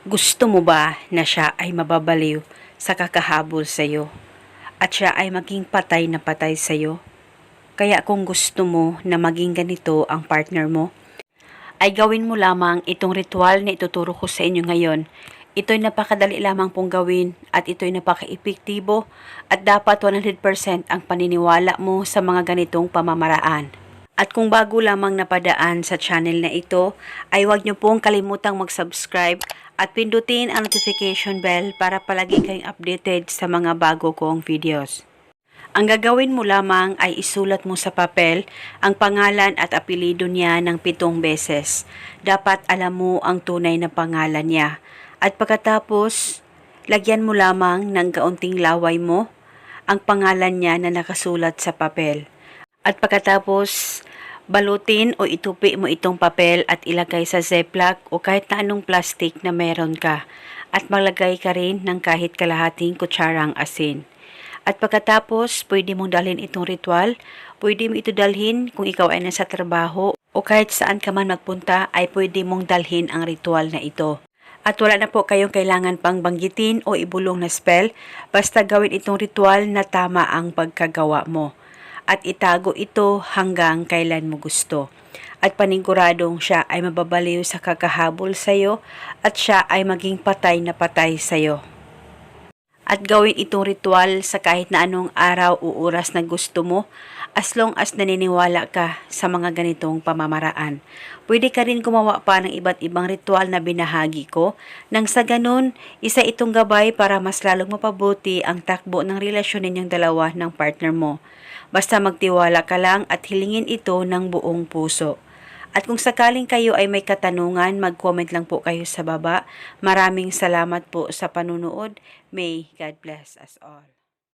Gusto mo ba na siya ay mababaliw sa kakahabol sa iyo at siya ay maging patay na patay sa iyo? Kaya kung gusto mo na maging ganito ang partner mo, ay gawin mo lamang itong ritual na ituturo ko sa inyo ngayon. Ito'y napakadali lamang pong gawin at ito'y napaka-epektibo at dapat 100% ang paniniwala mo sa mga ganitong pamamaraan. At kung bago lamang napadaan sa channel na ito, ay huwag niyo pong kalimutang mag-subscribe at pindutin ang notification bell para palagi kayong updated sa mga bago kong videos. Ang gagawin mo lamang ay isulat mo sa papel ang pangalan at apelido niya ng pitong beses. Dapat alam mo ang tunay na pangalan niya. At pagkatapos, lagyan mo lamang ng kaunting laway mo ang pangalan niya na nakasulat sa papel. At pagkatapos, balutin o itupi mo itong papel at ilagay sa ziploc o kahit na anong plastic na meron ka. At maglagay ka rin ng kahit kalahating kutsarang asin. At pagkatapos, pwede mong dalhin itong ritual. Pwede mo ito dalhin kung ikaw ay nasa trabaho o kahit saan ka man magpunta ay pwede mong dalhin ang ritual na ito. At wala na po kayong kailangan pang banggitin o ibulong na spell, basta gawin itong ritual na tama ang pagkagawa mo. At itago ito hanggang kailan mo gusto. At paniguradong siya ay mababaliw sa kakahabol sa iyo at siya ay maging patay na patay sa iyo at gawin itong ritual sa kahit na anong araw o oras na gusto mo as long as naniniwala ka sa mga ganitong pamamaraan. Pwede ka rin gumawa pa ng iba't ibang ritual na binahagi ko nang sa ganun, isa itong gabay para mas lalong mapabuti ang takbo ng relasyon ninyong dalawa ng partner mo. Basta magtiwala ka lang at hilingin ito ng buong puso. At kung sakaling kayo ay may katanungan, mag-comment lang po kayo sa baba. Maraming salamat po sa panunood. May God bless us all.